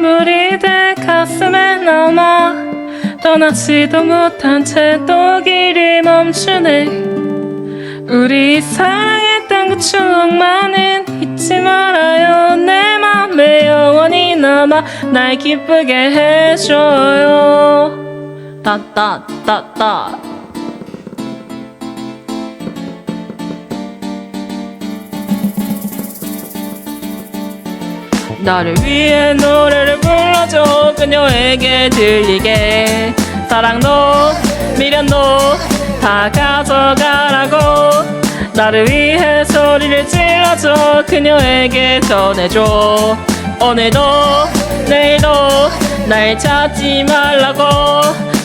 눈물이 내 가슴에 남아 떠나지도 못한 채 또 길이 멈추네. 우리 사랑했던 그 추억만은 잊지 말아요. 내 맘에 영원히 남아 날 기쁘게 해줘요. 따따따따 나를 위해 노래를 불러줘 그녀에게 들리게. 사랑도 미련도 다 가져가라고. 나를 위해 소리를 질러줘 그녀에게 전해줘. 오늘도 내일도 날 찾지 말라고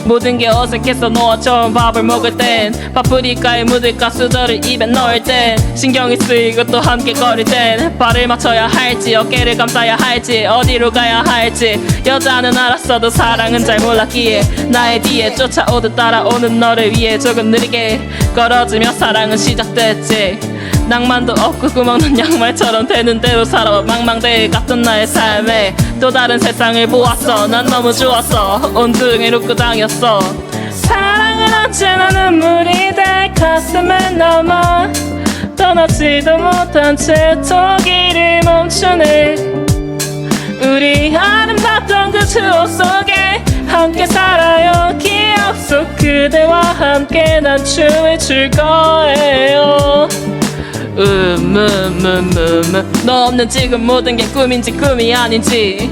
모든 게 어색해서 너와 처음 밥을 먹을 땐 파프리카에 묻을 가수들을 입에 넣을 땐 신경이 쓰이고 또 함께 거릴 땐 발을 맞춰야 할지 어깨를 감싸야 할지 어디로 가야 할지 여자는 알았어도 사랑은 잘 몰랐기에 나의 뒤에 쫓아오듯 따라오는 너를 위해 조금 느리게 걸어지며 사랑은 시작됐지. 낭만도 없고 구멍난 양말처럼 되는 대로 살아 망망대해 같던 나의 삶에 또 다른 세상을 보았어. 난 너무 좋았어. 온종일 웃고 다녔어. 사랑은 언제나 눈물이 내 가슴에 남아 떠나지도 못한 채또 길이 멈추네. 우리 아름답던 그 추억 속에 함께 살아요. 기억 속 그대와 함께 난 춤을 출 거예요 음음음음 너 없는 지금 모든 게 꿈인지 꿈이 아닌지.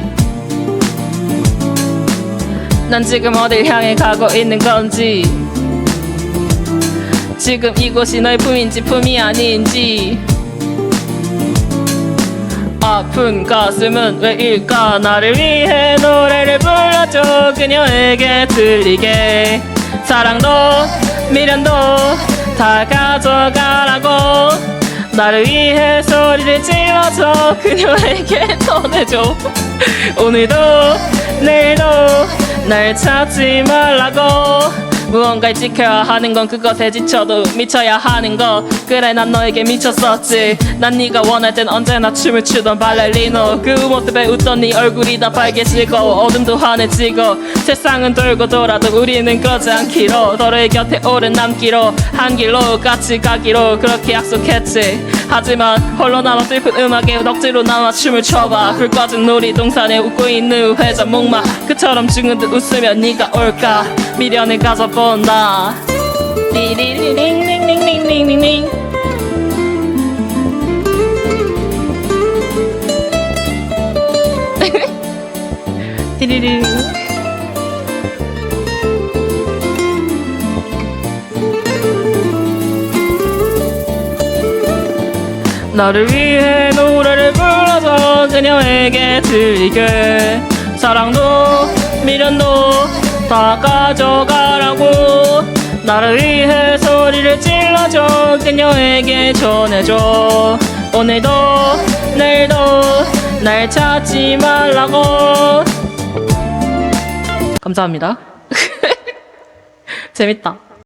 난 지금 어딜 향해 가고 있는 건지. 지금 이곳이 너의 품인지 품이 아닌지. 아픈 가슴은 왜일까? 나를 위해 노래를 불러줘. 그녀에게 들리게. 사랑도 미련도 다 가져가라고 나를 위해 소리를 질러줘. 그녀에게 전해줘. 오늘도 내일도 날 찾지 말라고 무언가를 지켜야 하는 건 그것에 지쳐도 미쳐야 하는 거. 그래 난 너에게 미쳤었지. 난 네가 원할 땐 언제나 춤을 추던 발레리노. 그 모습에 웃던 네 얼굴이 다 빨개지고 어둠도 환해지고 세상은 돌고 돌아도 우리는 꺼지 않기로. 너의 곁에 오래 남기로 한 길로 같이 가기로 그렇게 약속했지. 하지만 홀로 남아 슬픈 음악에 넋지로 남아 춤을 춰봐. 불 꺼진 놀이동산에 웃고 있는 회전 목마. 그처럼 죽은 듯 웃으면 네가 올까 미련을 가져본다. 띠리리링링링링링링. 띠리리링 나를 위해 노래를 불러줘 그녀에게 들리게. 사랑도 미련도 다 가져가라고. 나를 위해 소리를 질러줘. 그녀에게 전해줘. 오늘도 내일도 날 찾지 말라고. 감사합니다. 재밌다